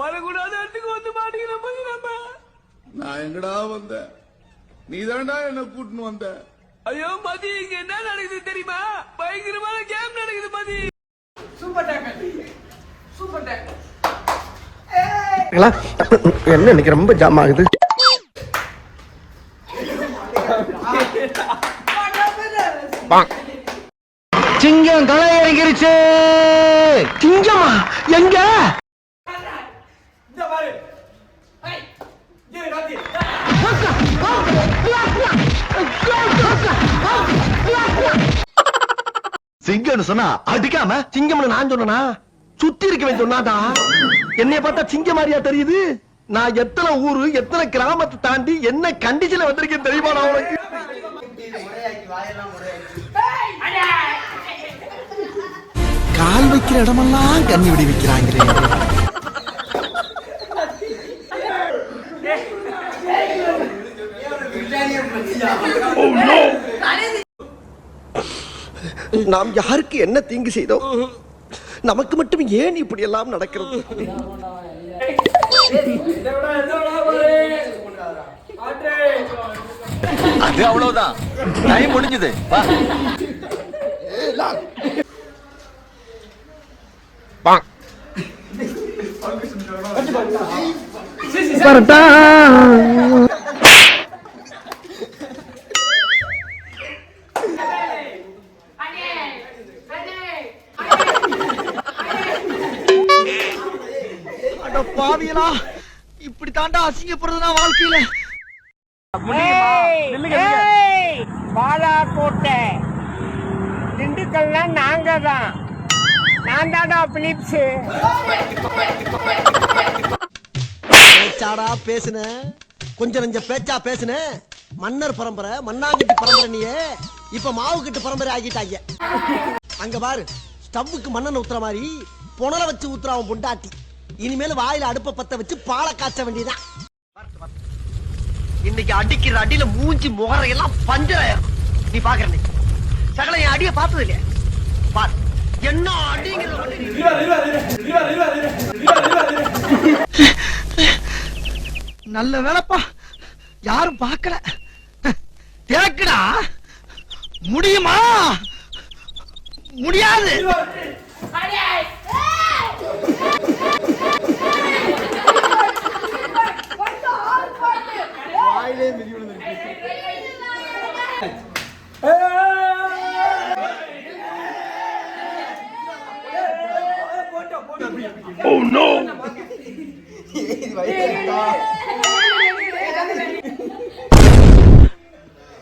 வரக்கூடாத இடத்துக்கு வந்து நம்ம. நான் எங்கடா வந்தேன் நீதான்டா என்ன கூட்டின்னு வந்த? ஐயோ மதி இங்க என்ன நடக்குது தெரியுமா? பயங்கரமான கேம் நடக்குது மதி. என்ன இன்னைக்கு ரொம்ப ஜாம் ஆகுது? சிங்கம் களை இறங்கிருச்சு சிங்கமா? எங்க? சிங்கம்னு சொன்னா அடிக்காம? சிங்கம்னு நான் சொன்னா சுத்தி இருக்கவன் சொன்னாதா என்னைய பார்த்தா சிங்க மாதிரியா தெரியுது. நான் எத்தனை ஊரு எத்தனை கிராமத்தை தாண்டி என்ன கண்டிஷன்ல வந்திருக்கேன் தெரியுமா நான் உனக்கு? கால் வைக்கிற இடமெல்லாம் கண்ணி விடி வைக்கிறாங்களே நாம் யாருக்கு என்ன தீங்கு செய்தோம் நமக்கு மட்டும் ஏன் இப்படி எல்லாம் நடக்கிறது? அது அவ்வளவுதான். டைம் முடிஞ்சது. வா. அட பாவியலா இப்படி தாண்டா அசிங்கப்படுறது நான் வாழ்க்கையில பாலாக்கோட்டை திண்டுக்கல்னா நாங்க தான் நான் தாடா பிலிப்ஸ். பேச்சாடா பேசுன. கொஞ்சம் நெஞ்ச பேச்சா பேசுன. மன்னர் பரம்பரை மண்ணாங்கட்டி பரம்பரை நீயே. இப்ப மாவு கட்டு பரம்பரை ஆகிட்டாங்க. அங்க பாரு ஸ்டவ்வுக்கு மண்ணெண்ண ஊத்துற மாதிரி புனல வச்சு ஊத்துற அவன் பொண்டாட்டி. இனிமேல் வாயில அடுப்ப பத்த வச்சு பாலை காய்ச்ச வேண்டியதான் இன்னைக்கு அடிக்கிற அடியில மூஞ்சி முகரையெல்லாம் பஞ்சராயிரும். நீ பாக்குற நீ சகல என் அடிய பார்த்தது இல்லையா? பார். என்ன அடிங்கிறது நல்ல வேலைப்பா. யாரும் பார்க்கல. தேக்குடா முடியுமா? முடியாது. வாயிலே மிதி விழுந்திருக்கு Oh no!